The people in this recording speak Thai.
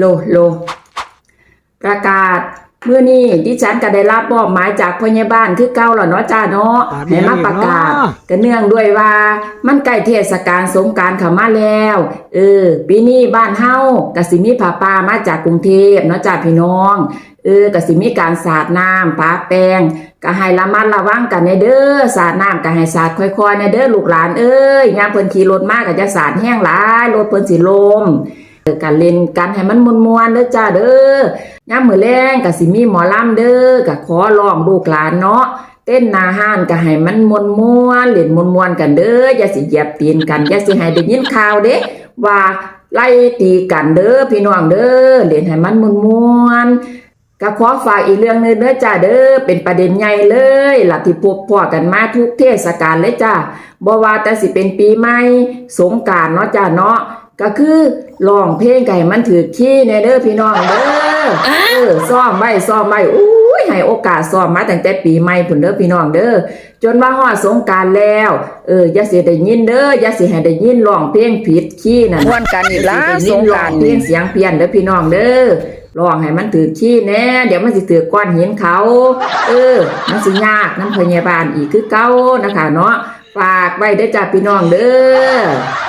โลโล ประกาศเมื่อนี้ดิฉันก็ได้รับมอบหมายจากพยาบาลคือเก่าแล้วเนาะจ้าเนาะอ่าให้มาประกาศมีอะไรอีกเนาะ ก็เนื่องด้วยว่ามันใกล้เทศกาลสงกรารเข้ามาแล้ว เออปีนี้บ้านเฮาก็สิมีผ้าป่ามาจากกรุงเทพเนาะจ้าพี่น้องเออก็สิมีการสาดน้ำปาแป้งก็ให้ระมัดระวังกันในเด้อสาดน้ำก็ให้สาดค่อยๆในเด้อลูกหลานเอ้ยยามเพิ่นขี่รถมาก็จะสาดแห้งหลายรถเพิ่นสิลมเออ การเล่นกันให้มันมวนๆเด้อจ้าเด้อย่ามมือแลงก็สิมีหมอลำเด้อก็ขอร้องลูกหลานเนาะเต้นนาห้านก็ให้มันมวนๆเล่นมวนๆกันเด้ออย่าสิเหยียบตีนกันอย่าสิให้ได้ยินข่าวเด้ว่าไล่ตีกันเด้อพี่น้องเด้อเล่นให้มันมวนๆก็ขอฝากอีกเรื่องนึงเด้อจ้าเด้อเป็นประเด็นใหญ่เลยหล่ะที่พบพ่อกันมาทุกเทศกาลเลยจ้าบ่ว่าแต่สิเป็นปีใหม่สงกานต์เนาะจ้าเนาะ ก็คือร้องเพลงไก่มันถือขี้ในเด้อพี่น้องเด้อเออซ้อมไว้ซ้อมไว้อุ้ยให้โอกาสซ้อมมาตั้งแต่ปีใหม่พุ่นเด้อพี่น้องเด้อจนว่าฮอดสงกรารแล้วเอออย่าสิได้ยินเด้ออย่าสิให้ได้ยินร้องเพลงผิดขี้นั่นม่วนกันอีกแล้วอย่าสิสได้ยินร้อกงางรเพลงเสียงเพี้ยนเด้อพี่น้องเด้อร้องให้มันถือขี้แน่เดี๋ยวมันสิถือก้อนหินเขา เออ มันสิยากน้ำพยาบาลอีกคือเก่านะคะเนาะฝากไว้เด้อจ้าพี่น้องเด้อ